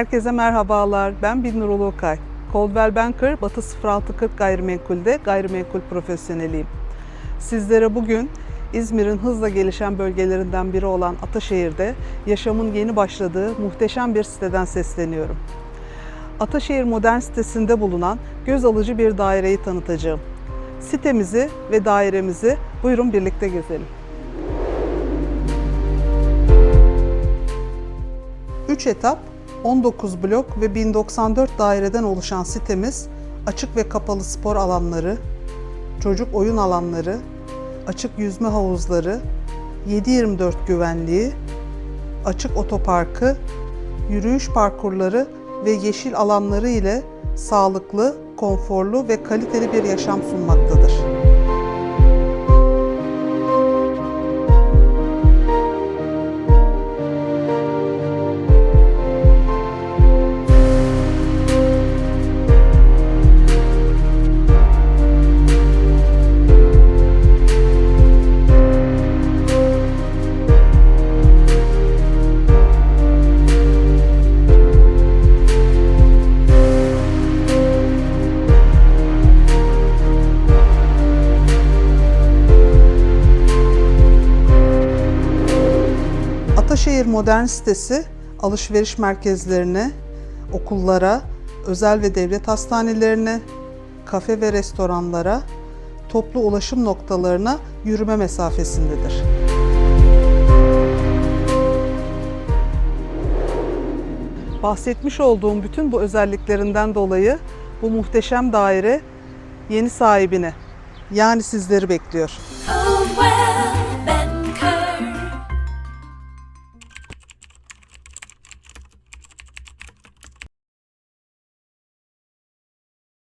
Herkese merhabalar. Ben Binnur Ulukay. Coldwell Banker Batı 0640 Gayrimenkul'de gayrimenkul profesyoneliyim. Sizlere bugün İzmir'in hızla gelişen bölgelerinden biri olan Ataşehir'de yaşamın yeni başladığı muhteşem bir siteden sesleniyorum. Ataşehir Modern sitesinde bulunan göz alıcı bir daireyi tanıtacağım. Sitemizi ve dairemizi buyurun birlikte gezelim. 3 etap, 19 blok ve 1094 daireden oluşan sitemiz açık ve kapalı spor alanları, çocuk oyun alanları, açık yüzme havuzları, 7/24 güvenliği, açık otoparkı, yürüyüş parkurları ve yeşil alanları ile sağlıklı, konforlu ve kaliteli bir yaşam sunmaktadır. Ataşehir Modern Sitesi alışveriş merkezlerine, okullara, özel ve devlet hastanelerine, kafe ve restoranlara, toplu ulaşım noktalarına yürüme mesafesindedir. Bahsetmiş olduğum bütün bu özelliklerinden dolayı bu muhteşem daire yeni sahibine yani sizleri bekliyor. Coldwell